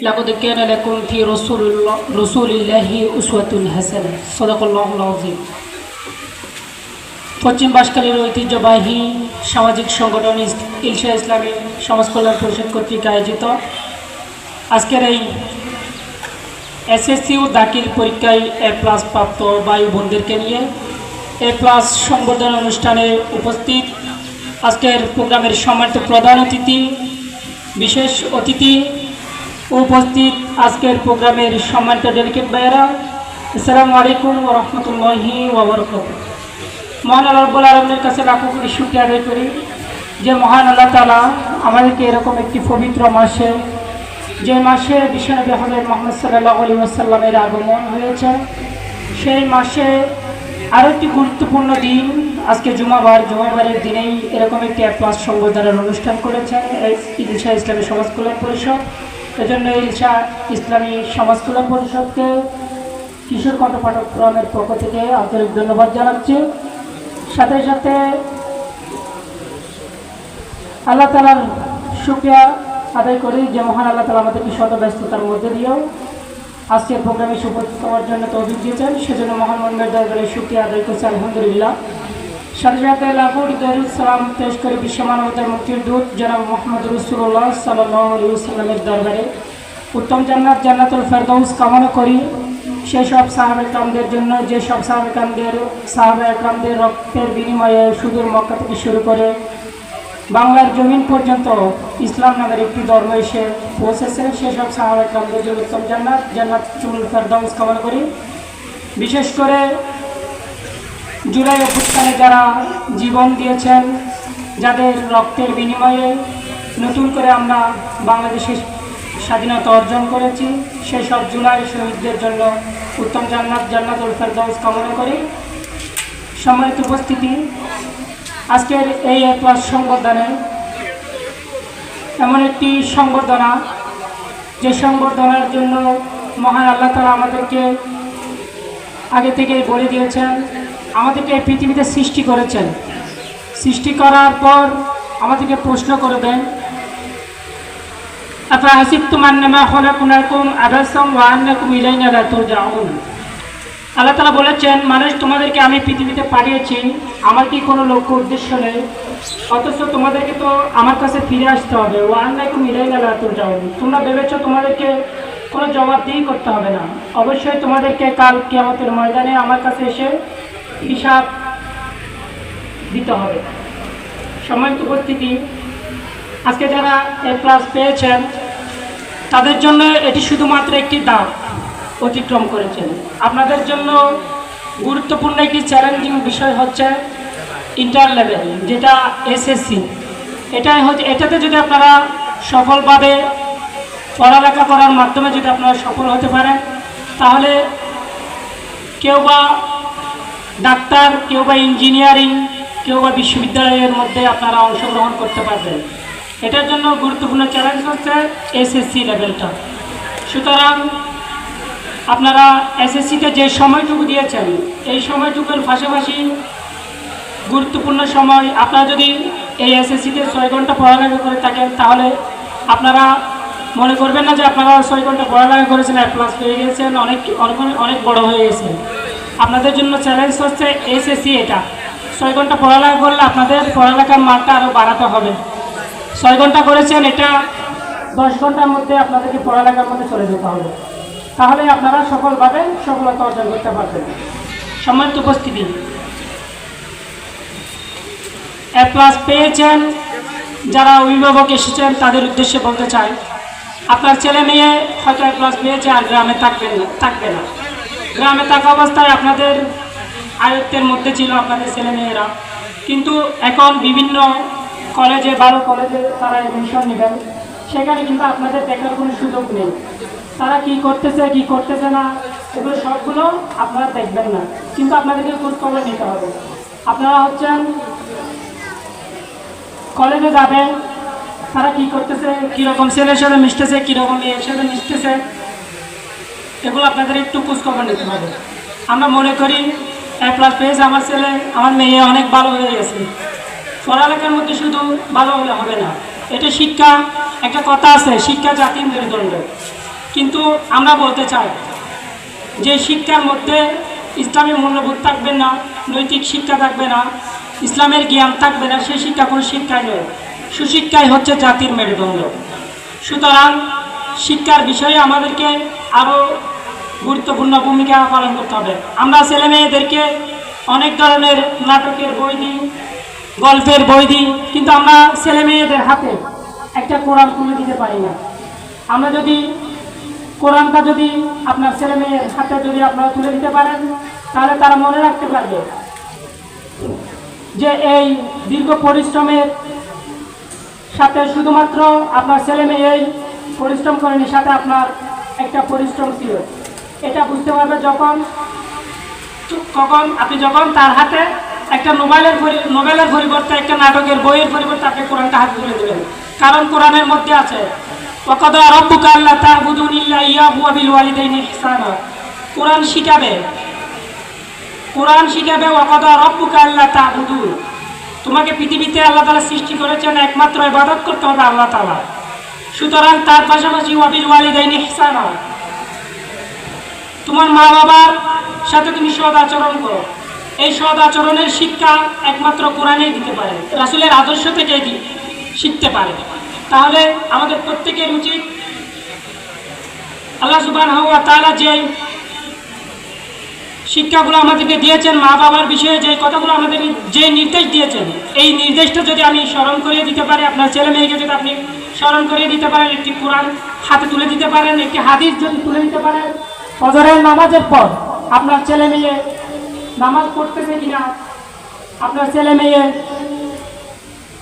لقد كان لكم في رسول الله رسول الله أسوة حسنة صدق الله العظيم পশ্চিম বাসকালীর ঐতিহ্যবাহী সামাজিক সংগঠন ইস- ইলশা ইসলামী সমাজ কল্যাণ পরিষদ কর্তৃক আয়োজিত আজকের এই এসএসসি ও দাখিল পরীক্ষায় এ প্লাস প্রাপ্ত বায়ু বোনদেরকে নিয়ে এ প্লাস সংবর্ধনা অনুষ্ঠানে উপস্থিত আজকের প্রোগ্রামের সম্মানিত প্রধান অতিথি বিশেষ অতিথি উপস্থিত আজকের প্রোগ্রামের সম্মানিত ডেলিকেট ভাইয়েরা, আসসালামু আলাইকুম রহমতুল্লাহি ওবরকাত মহান আল্লাহ রব্বুল আলমের কাছে লাখো কোটি শুক্রিয়া আদায় করি যে মহান আল্লাহ তালা আমাদেরকে এরকম একটি পবিত্র মাসে, যে মাসে বিশ্বনবী হজরত মোহাম্মদ সাল্লাহ আলী আসাল্লামের আগমন হয়েছে, সেই মাসে আরও একটি গুরুত্বপূর্ণ দিন, আজকে জুমাবার, জুমাবারের দিনেই এরকম একটি এক মাস সংবর্ধনার অনুষ্ঠান করেছেন, এই ইলশা ইসলামী সমাজ কল্যাণ পরিষদ। এজন্য ইলশা ইসলামী সমাজ কল্যাণ পরিষদকে কিশোর কণ্ঠপাঠক ফোরামের পক্ষ থেকে আন্তরিক ধন্যবাদ জানাচ্ছি। সাথে সাথে আল্লাহ তালার শুক্রিয়া আদায় করি যে মহান আল্লাহ তালা আমাদেরকে শত ব্যস্ততার মধ্যে দিয়েও আজকের প্রোগ্রামে সুপস্থিত হওয়ার জন্য তৌফিক দিয়েছেন। সেজন্য মহান মন্দির দরবারে শুক্রিয়া আদায় করছি। আলহামদুলিল্লাহ। করে মুক্তির দরবারে উত্তম জান্নাত, জান্নাতুল করি। সেই সব সাহাবে জন্য, যে সব সাহাবে কামদের সাহাবে রক্তের বিনিময়ে সুদূর মক্কা থেকে শুরু করে বাংলার জমিন পর্যন্ত ইসলাম নামের একটি ধর্ম এসে পৌঁছেছে। সেসব সাহাবে কামদের জন্য উত্তম জান্নাত জান্নাত ফেরদৌস কামনা করি। বিশেষ করে জুলাই অভ্যুত্থানে যারা জীবন দিয়েছেন, যাদের রক্তের বিনিময়ে নতুন করে আমরা বাংলাদেশের স্বাধীনতা অর্জন করেছি সেই সব জুলাই শহীদদের জন্য উত্তম জান্নাত জান্নাত জান্নাতুল ফেরদৌস কামনা করি। সম্মানিত উপস্থিতি, আজকের এই এক মাস সংবর্ধনে এমন একটি সংবর্ধনা, যে সংবর্ধনার জন্য মহান আল্লাহ তারা আমাদেরকে আগে থেকেই বলে দিয়েছেন আমাদেরকে এই পৃথিবীতে সৃষ্টি করেছেন। সৃষ্টি করার পর আমাদেরকে প্রশ্ন করবেন আপনার হাসিব তোমার নামা হলাকুনাকুম আবাসম ওয়ান্নাকুম ইলাইনা লা আল্লাহ তালা বলেছেন, মানুষ তোমাদেরকে আমি পৃথিবীতে পাঠিয়েছি, আমার কি কোনো লক্ষ্য উদ্দেশ্য নেই? অথচ তোমাদেরকে তো আমার কাছে ফিরে আসতে হবে। ওয়ান্নাকুম ইলাইনা লা তুরজাউন। তোমরা ভেবেছো তোমাদেরকে কোনো জবাবদিহি করতে হবে না। অবশ্যই তোমাদেরকে কাল কিয়ামতের ময়দানে আমার কাছে এসে হিসাব দিতে হবে। সম্মানিত উপস্থিতি, আজকে যারা এ ক্লাস পেয়েছেন, তাদের জন্য এটি শুধুমাত্র একটি দাম অতিক্রম করেছেন। আপনাদের জন্য গুরুত্বপূর্ণ একটি চ্যালেঞ্জিং বিষয় হচ্ছে ইন্টার লেভেল যেটা এসএসসি এটাই হচ্ছে, এটাতে যদি আপনারা সফলভাবে পড়ালেখা করার মাধ্যমে যদি আপনারা সফল হতে পারেন, তাহলে কেউ বা ডাক্তার, কেউ বা ইঞ্জিনিয়ারিং, কেউ বা বিশ্ববিদ্যালয়ের মধ্যে আপনারা অংশগ্রহণ করতে পারবেন। এটার জন্য গুরুত্বপূর্ণ চ্যালেঞ্জ হচ্ছে এসএসসি লেভেলটা সুতরাং আপনারা এসএসসিতে যে সময়টুকু দিয়েছেন, এই সময়টুকুর পাশাপাশি গুরুত্বপূর্ণ সময় আপনারা যদি এই এসএসসিতে ছয় ঘণ্টা পড়ালেখা করে থাকেন, তাহলে আপনারা মনে করবেন না যে আপনারা ছয় ঘণ্টা পড়ালেখা করেছেন, এক ক্লাস পেয়ে গেছেন অনেক অনেক অনেক বড় হয়ে গেছেন। আপনাদের জন্য চ্যালেঞ্জ হচ্ছে এসএসসি এটা। ছয় ঘণ্টা পড়ালেখা করলে আপনাদের পড়ালেখার মানটা আরও বাড়াতে হবে। ছয় ঘণ্টা করেছেন, এটা দশ ঘণ্টার মধ্যে আপনাদেরকে পড়ালেখার মধ্যে চলে যেতে হবে। তাহলে আপনারা সফলভাবে সফলতা অর্জন করতে পারবেন। সম্মানিত উপস্থিতি। এ প্লাস পেয়েছেন। যারা অভিভাবক এসেছেন, তাদের উদ্দেশ্যে বলতে চাই, আপনার ছেলে মেয়ে হয়তো এ প্লাস পেয়েছে আর গ্রামে থাকবেন না, থাকবে না। গ্রামে থাকা অবস্থায় আপনাদের আয়ত্তের মধ্যে ছিল আপনাদের ছেলে মেয়েরা কিন্তু এখন বিভিন্ন কলেজে ভালো কলেজে তারা এডমিশন নেবেন। সেখানে কিন্তু আপনাদের দেখার কোনো সুযোগ নেই। তারা কি করতেছে কি করতেছে না, এগুলো সবগুলো আপনারা দেখবেন না। কিন্তু আপনাদেরকে খোঁজ খবর নিতে হবে। আপনারা হচ্ছেন, কলেজে যাবেন, তারা কি করতেছে, কীরকম ছেলের সাথে মিশতেছে, কীরকম মেয়ের সাথে মিশতেছে এগুলো আপনাদের একটু খোঁজখবর নিতে হবে। আমরা মনে করি এ প্লাস পেয়েছে আমার ছেলে, আমার মেয়ে অনেক ভালো হয়ে গেছে। পড়ালেখার মধ্যে শুধু ভালো হলে হবে না। এটা শিক্ষা, একটা কথা আছে, শিক্ষা জাতির মেরুদণ্ড। কিন্তু আমরা বলতে চাই, যে শিক্ষার মধ্যে ইসলামের মূল্যবোধ থাকবে না, নৈতিক শিক্ষা থাকবে না, ইসলামের জ্ঞান থাকবে না সেই শিক্ষা কোনো শিক্ষাই নয়। সুশিক্ষাই হচ্ছে জাতির মেরুদণ্ড। সুতরাং শিক্ষার বিষয়ে আমাদেরকে আরও গুরুত্বপূর্ণ ভূমিকা পালন করতে হবে। আমরা ছেলে মেয়েদেরকে অনেক ধরনের নাটকের বই দিই, গল্পের বই দিই, কিন্তু আমরা ছেলে মেয়েদের হাতে একটা কোরআন তুলে দিতে পারি না। আমরা যদি কোরআনটা যদি আপনার ছেলে মেয়ের হাতে যদি আপনারা তুলে দিতে পারেন, তাহলে তারা মনে রাখতে পারবে যে এই দীর্ঘ পরিশ্রমের সাথে শুধুমাত্র আপনার ছেলে মেয়ে পরিশ্রম করেনি, সাথে আপনার একটা পরিশ্রম ছিল। এটা বুঝতে পারবে যখন, কখন, আপনি যখন তার হাতে একটা পরি- নোবেলের পরিবর্তে, একটা নাটকের বইয়ের পরিবর্তে আপনি কোরআনটা হাতে তুলে দেবেন কারণ কোরআনের মধ্যে আছে, ওয়াকাদা রাব্বুকা আল্লা তা'বুদু ইল্লা ইয়াহু বিল ওয়ালিদাইনি ইহসানা। কোরআন শিখাবে কোরআন শিখাবে, ওয়াকাদা রাব্বুকা আল্লা তা'বুদু। তোমাকে পৃথিবীতে আল্লাহ তাআলা সৃষ্টি করেছেন একমাত্র ইবাদত করতে হবে আল্লাহ তাআলা। সুতরাং তার পাশাপাশি ওয়াবিল ওয়ালিদাইনি ইহসানা। তোমার মা বাবার সাথে তুমি সদ আচরণ করো। এই সদ আচরণের শিক্ষা একমাত্র কোরআনেই দিতে পারে। রাসুলের আদর্শ থেকে শিখতে পারে। তাহলে আমাদের প্রত্যেকের উচিত আল্লাহ সুবান হওয়া তালা যে শিক্ষাগুলো আমাদেরকে দিয়েছেন মা বাবার বিষয়ে, যে কথাগুলো আমাদের যে নির্দেশ দিয়েছেন, এই নির্দেশটা যদি আমি স্মরণ করিয়ে দিতে পারি, আপনার ছেলে মেয়েকে যদি আপনি স্মরণ করিয়ে দিতে পারেন, একটি কোরআন হাতে তুলে দিতে পারেন, একটি হাদিস যদি তুলে দিতে পারেন ফজরের নামাজের পর আপনার ছেলে মেয়ে নামাজ পড়তেছে কিনা, আপনার ছেলে মেয়ে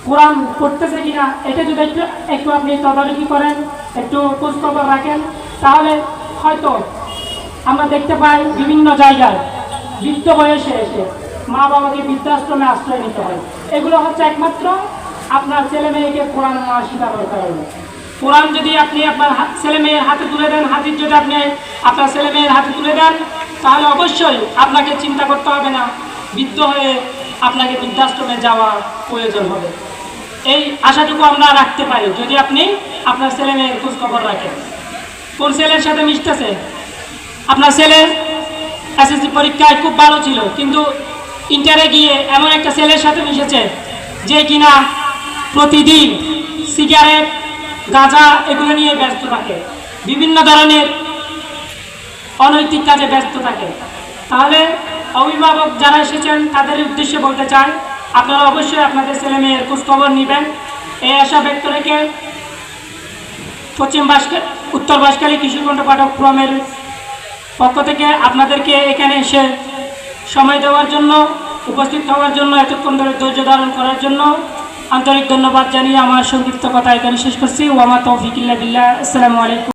কোরআন পড়তেছে কিনা, এটা যদি একটু একটু আপনি তদারকি করেন, একটু খোঁজখবর রাখেন, তাহলে হয়তো আমরা দেখতে পাই বিভিন্ন জায়গায় বৃদ্ধ বয়সে এসে মা বাবাকে বৃদ্ধাশ্রমে আশ্রয় নিতে হয়। এগুলো হচ্ছে একমাত্র আপনার ছেলে মেয়েকে কোরআন না শেখানোর কারণে কোরআন যদি আপনি আপনার ছেলে মেয়ের হাতে তুলে দেন, হাতির যদি আপনি আপনার ছেলে মেয়ের হাতে তুলে দেন, তাহলে অবশ্যই আপনাকে চিন্তা করতে হবে না। বৃদ্ধ হয়ে আপনাকে বৃদ্ধাশ্রমে যাওয়া প্রয়োজন হবে। এই আশাটুকু আমরা রাখতে পারি, যদি আপনি আপনার ছেলে মেয়ের খোঁজ খবর রাখেন। কোন ছেলের সাথে মিশতেছে? আপনার ছেলে এসএসসি পরীক্ষায় খুব ভালো ছিল, কিন্তু ইন্টারে গিয়ে এমন একটা ছেলের সাথে মিশেছে, যে কিনা প্রতিদিন সিগারেট গাঁজা এগুলো নিয়ে ব্যস্ত থাকে। বিভিন্ন ধরনের অনৈতিক কাজে ব্যস্ত থাকে। তাহলে অভিভাবক যারা এসেছেন, তাদের উদ্দেশ্যে বলতে চাই, আপনারা অবশ্যই আপনাদের ছেলে মেয়ের খোঁজখবর নেবেন। এই আশা ব্যক্ত রেখে পশ্চিম বাসকা, উত্তর বাসকালী কৃষিকণ্ঠ পাঠক্রমের পক্ষ থেকে আপনাদেরকে এখানে এসে সময় দেওয়ার জন্য, উপস্থিত হওয়ার জন্য, এতক্ষণ ধরে ধৈর্য ধারণ করার জন্য আন্তরিক ধন্যবাদ জানিয়ে আমার সংক্ষিপ্ত কথা এখানে শেষ করছি। ওয়ামা তৌফিকিল্লা বিল্লাহ। আসসালামু আলাইকুম।